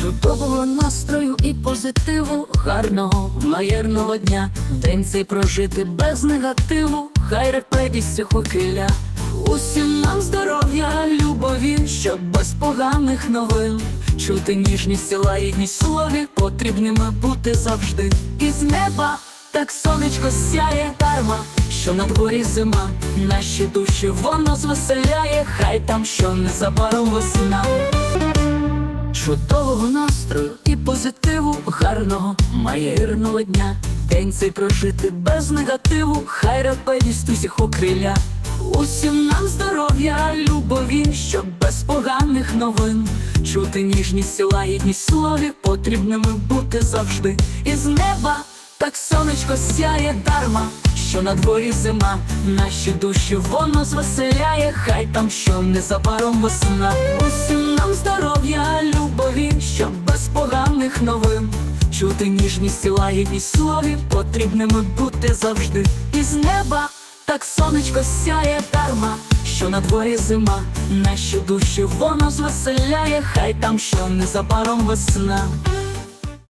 Чудового настрою і позитиву, гарного маєрного дня. День цей прожити без негативу, хай репетість хокиля. Усім нам здоров'я, любові, щоб без поганих новин. Чути ніжність і лагідність слові, потрібними бути завжди. Із неба так сонечко сяє дарма, що на дворі зима, наші душі воно звеселяє, хай там що незабаром весна. Чудового настрою і позитиву, гарного маєрного дня. День цей прожити без негативу, хай радість усіх окриля. Усім нам здоров'я, любові, щоб без поганих новин. Чути ніжність і лагідність слові, потрібними бути завжди. Із неба так сонечко сяє дарма, що на дворі зима, наші душі воно звеселяє, хай там що незабаром весна. Усім нам поганих новин. Чути ніжність і лагідність слові, потрібними бути завжди. Із неба так сонечко сяє дарма, що на дворі зима, наші душі воно звеселяє, хай там що незабаром весна.